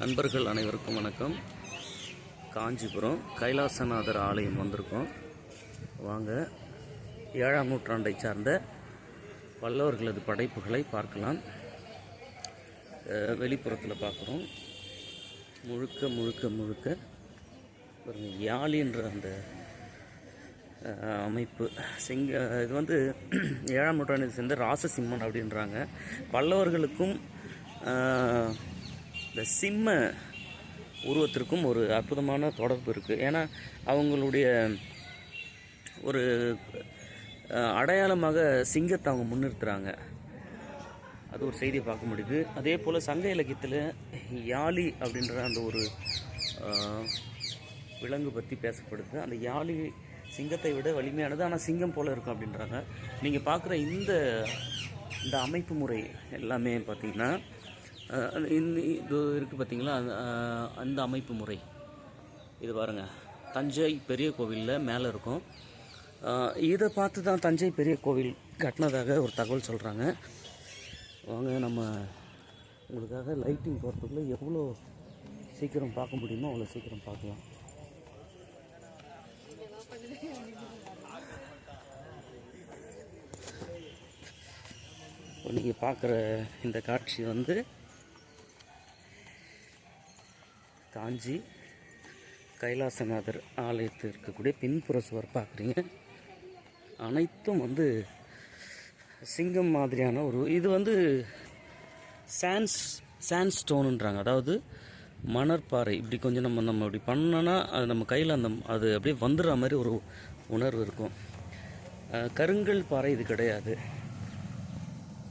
நண்பர்கள் அனைவருக்கும் வணக்கம். காஞ்சிபுரம் கைலாசநாதர் ஆலயம் வந்திருக்கோம். வாங்க ஏழாம் நூற்றாண்டை சார்ந்த பல்லவர்களது படைப்புகளை பார்க்கலாம். வெளிப்புறத்தில் பார்க்குறோம். முழுக்க முழுக்க முழுக்க ஒரு யாழின்ற அந்த அமைப்பு. சிங்க இது வந்து ஏழாம் நூற்றாண்டை சேர்ந்த ராசசிம்மன் அப்படின்றாங்க. பல்லவர்களுக்கும் இந்த சிம்ம உருவத்திற்கும் ஒரு அற்புதமான தொடர்பு இருக்குது ஏன்னா அவங்களுடைய ஒரு அடையாளமாக சிங்கத்தை அவங்க முன்னிறுத்துறாங்க. அது ஒரு செய்தியை பார்க்க முடியுது. அதே போல் சங்க இலக்கியத்தில் யாழி அப்படின்ற அந்த ஒரு விலங்கு பற்றி பேசப்படுது. அந்த யாழி சிங்கத்தை விட வலிமையானது. ஆனால் சிங்கம் போல் இருக்கும் அப்படின்றாங்க. நீங்கள் பார்க்குற இந்த இந்த அமைப்பு முறை எல்லாமே பார்த்தீங்கன்னா இந்த இது இருக்குது பார்த்தீங்களா அந்த, அந்த அமைப்பு முறை. இது பாருங்கள் தஞ்சை பெரிய கோவிலில் மேலே இருக்கும். இதை பார்த்து தான் தஞ்சை பெரிய கோவில் கட்டினதாக ஒரு தகவல் சொல்கிறாங்க வாங்க நம்ம உங்களுக்காக லைட்டிங் போகிறதுக்குள்ளே எவ்வளோ சீக்கிரம் பார்க்க முடியுமோ அவ்வளோ சீக்கிரம் பார்க்கலாம். இப்போ நீங்கள் பார்க்குற இந்த காட்சி வந்து காஞ்சி கைலாசநாதர் ஆலயத்தில் இருக்கக்கூடிய பின்புற சுவர் பார்க்குறீங்க. அனைத்தும் வந்து சிங்கம் மாதிரியான ஒரு இது வந்து சான்ஸ் சாண்ட்ஸ்டோனுன்றாங்க அதாவது மணற்பாறை. இப்படி கொஞ்சம் நம்ம நம்ம இப்படி பண்ணோன்னா அது நம்ம கையில் அந்த அது அப்படியே வந்துடுற மாதிரி ஒரு உணர்வு இருக்கும். கருங்கல் பாறை இது கிடையாது.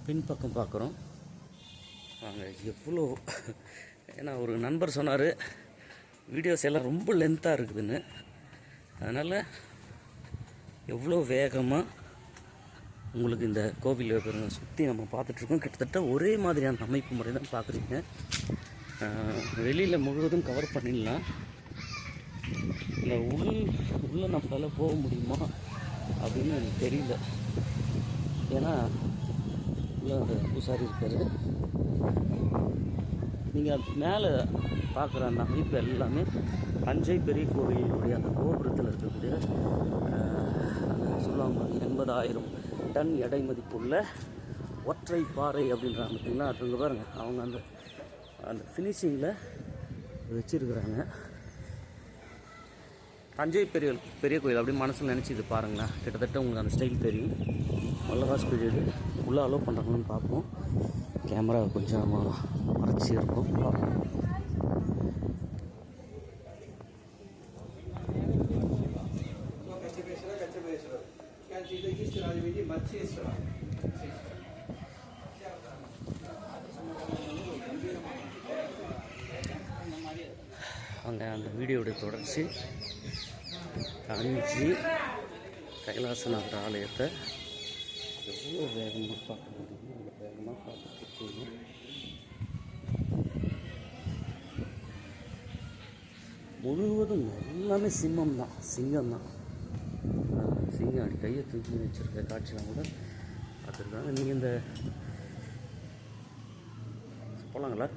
பின்பக்கம் பார்க்குறோம். வாங்க எவ்வளோ ஏன்னா ஒரு நண்பர் சொன்னார் வீடியோஸ் எல்லாம் ரொம்ப லென்த்தாக இருக்குதுன்னு. அதனால் எவ்வளோ வேகமாக உங்களுக்கு இந்த கோவில் பாருங்க சுற்றி நம்ம பார்த்துட்ருக்கோம் கிட்டத்தட்ட ஒரே மாதிரியான அமைப்பு முறை தான் பார்க்குறீங்க. வெளியில் முழுவதும் கவர் பண்ணிடலாம். இல்லை உள் உள்ளே நம்மளால் போக முடியுமா அப்படின்னு எனக்கு தெரியல. ஏன்னா உள்ள அந்த பூசாரி இருக்கார். நீங்கள் மேலே பார்க்குற அந்த அமைப்பு எல்லாமே தஞ்சை பெரிய கோவிலுடைய அந்த கோபுரத்தில் இருக்கக்கூடிய சொல்லுவாங்க எண்பதாயிரம் டன் எடை மதிப்புள்ள ஒற்றை பாறை அப்படின்றாங்க பார்த்திங்கன்னா அது பாருங்கள் பாருங்க அவங்க அந்த அந்த ஃபினிஷிங்கில் வச்சுருக்குறாங்க. தஞ்சை பெரிய பெரிய கோயில் அப்படியே மனசில் நினச்சி இது பாருங்களேன். கிட்டத்தட்ட உங்களுக்கு அந்த ஸ்டைல் தெரியும். மல்லவாஸ் பீரியடு உள்ளே அலோவ் பண்ணுறாங்கன்னு பார்ப்போம். கேமரா கொஞ்சம் மறைச்சி இருக்கும். அங்கே அந்த வீடியோடைய தொடர்ச்சி. காஞ்சி கைலாசநாதர் ஆலயத்தை எவ்வளோ வேகமாக பார்க்க முடியுமோ அவ்வளோ வேகமாக பார்த்துட்ருக்கீங்க முழுவதும் எல்லாமே சிம்மம் தான் சிங்கம் தான் சிங்கம் அடி கையை தூக்கி வச்சிருக்க காட்சியெலாம் கூட பார்த்துருக்காங்க. நீங்கள் இந்த போகலாங்களா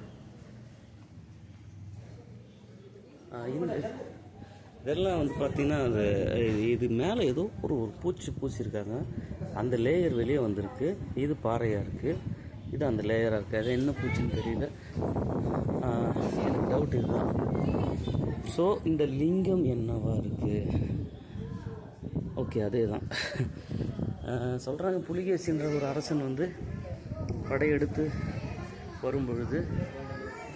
இந்த இதெல்லாம் வந்து பார்த்திங்கன்னா அந்த இது மேலே ஏதோ ஒரு ஒரு பூச்சி பூசியிருக்காங்க. அந்த லேயர் வெளியே வந்திருக்கு. இது பாறையாக இருக்குது இது அந்த லேயராக இருக்குது அது என்ன பூச்சின்னு தெரியல. எனக்கு டவுட் இதுதான். ஸோ இந்த லிங்கம் என்னவா இருக்குது ஓகே அதே தான் சொல்கிறாங்க புலிகேசின்ற ஒரு அரசன் வந்து படையெடுத்து வரும்பொழுது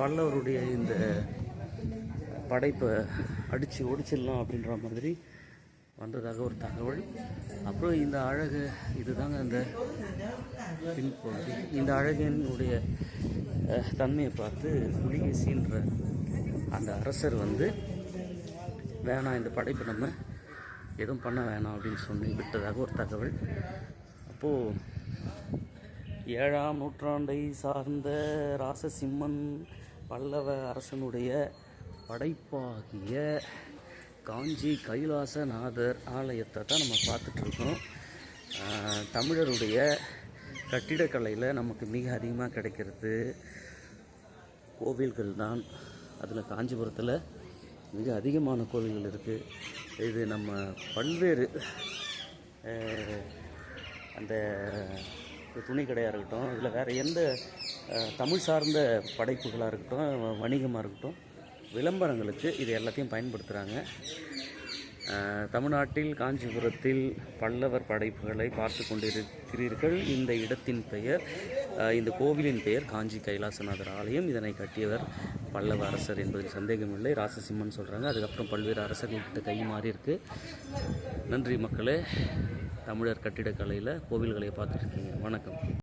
பல்லவருடைய இந்த படைப்பை அடித்து ஒடிச்சிடலாம் அப்படின்ற மாதிரி வந்ததாக ஒரு தகவல். அப்புறம் இந்த அழகு இதுதாங்க அந்த பின்பகுதி இந்த அழகினுடைய தன்மையை பார்த்து புலிகேசின்ற அந்த அரசர் வந்து வேணாம் இந்த படைப்பை நம்ம எதுவும் பண்ண வேணாம் அப்படின்னு சொல்லி விட்டதாக ஒரு தகவல். அப்போது ஏழாம் நூற்றாண்டை சார்ந்த ராசசிம்மன் பல்லவ அரசனுடைய படைப்பாகிய காஞ்சி கைலாசநாதர் ஆலயத்தை தான் நம்ம பார்த்துட்ருக்கோம். தமிழருடைய கட்டிடக்கலையில் நமக்கு மிக அதிகமாக கிடைக்கிறது கோவில்கள் தான். அதில் காஞ்சிபுரத்தில் மிக அதிகமான கோவில்கள் இருக்குது இது நம்ம பல்வேறு அந்த துணி கடையாக இருக்கட்டும் இதில் வேறு எந்த தமிழ் சார்ந்த படைப்புகளாக இருக்கட்டும் வணிகமாக இருக்கட்டும் விளம்பரங்களுக்கு இது எல்லாத்தையும் பயன்படுத்துகிறாங்க தமிழ்நாட்டில் காஞ்சிபுரத்தில் பல்லவர் படைப்புகளை பார்த்து கொண்டிருக்கிறீர்கள். இந்த இடத்தின் பெயர் இந்த கோவிலின் பெயர் காஞ்சி கைலாசநாதர் ஆலயம். இதனை கட்டியவர் பல்லவ அரசர் என்பதில் சந்தேகமில்லை. ராசசிம்மன் சொல்கிறாங்க அதுக்கப்புறம் பல்வேறு அரசர்கள்கிட்ட கை மாறி இருக்கு. நன்றி மக்களே. தமிழர் கட்டிடக்கலையில் கோவில்களை பார்த்துட்டு இருக்கீங்க. வணக்கம்.